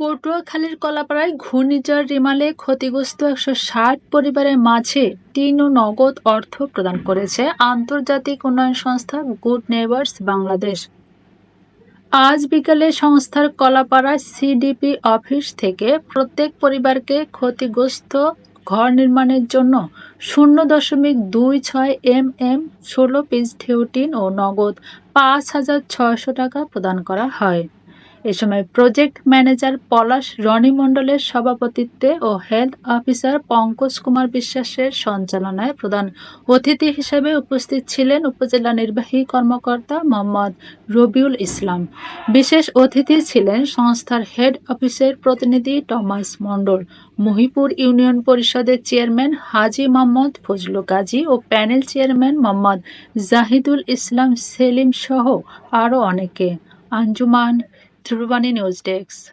পটুয়াখালীর কলাপাড়ায় ঘূর্ণিঝড় রিমালে ক্ষতিগ্রস্ত একশো ষাট পরিবারের মাঝে টিন ও নগদ অর্থ প্রদান করেছে আন্তর্জাতিক উন্নয়ন সংস্থা গুড নেইবার্স বাংলাদেশ। আজ বিকালে সংস্থার কলাপাড়া সিডিপি অফিস থেকে প্রত্যেক পরিবারকে ক্ষতিগ্রস্ত ঘর নির্মাণের জন্য শূন্য দশমিক দুই ছয় এম এম ষোলো পিস ঢেউটিন ও নগদ পাঁচ হাজার ছয়শো টাকা প্রদান করা হয়। এ সময় প্রজেক্ট ম্যানেজার পলাশ রনি মণ্ডলের সভাপতিত্বে ও হেলথ অফিসার পঙ্কজ কুমার বিশ্বাসের সঞ্চালনায় প্রধান অতিথি হিসেবে উপস্থিত ছিলেন উপজেলা নির্বাহী কর্মকর্তা মোহাম্মদ রবিউল ইসলাম। বিশেষ অতিথি ছিলেন সংস্থার হেড অফিসের প্রতিনিধি টমাস মণ্ডল, মহিপুর ইউনিয়ন পরিষদের চেয়ারম্যান হাজি মোহাম্মদ ফজলু গাজী ও প্যানেল চেয়ারম্যান মোহাম্মদ জাহিদুল ইসলাম সেলিম সহ আরও অনেকে। Anjuman Thiruvani News Desk.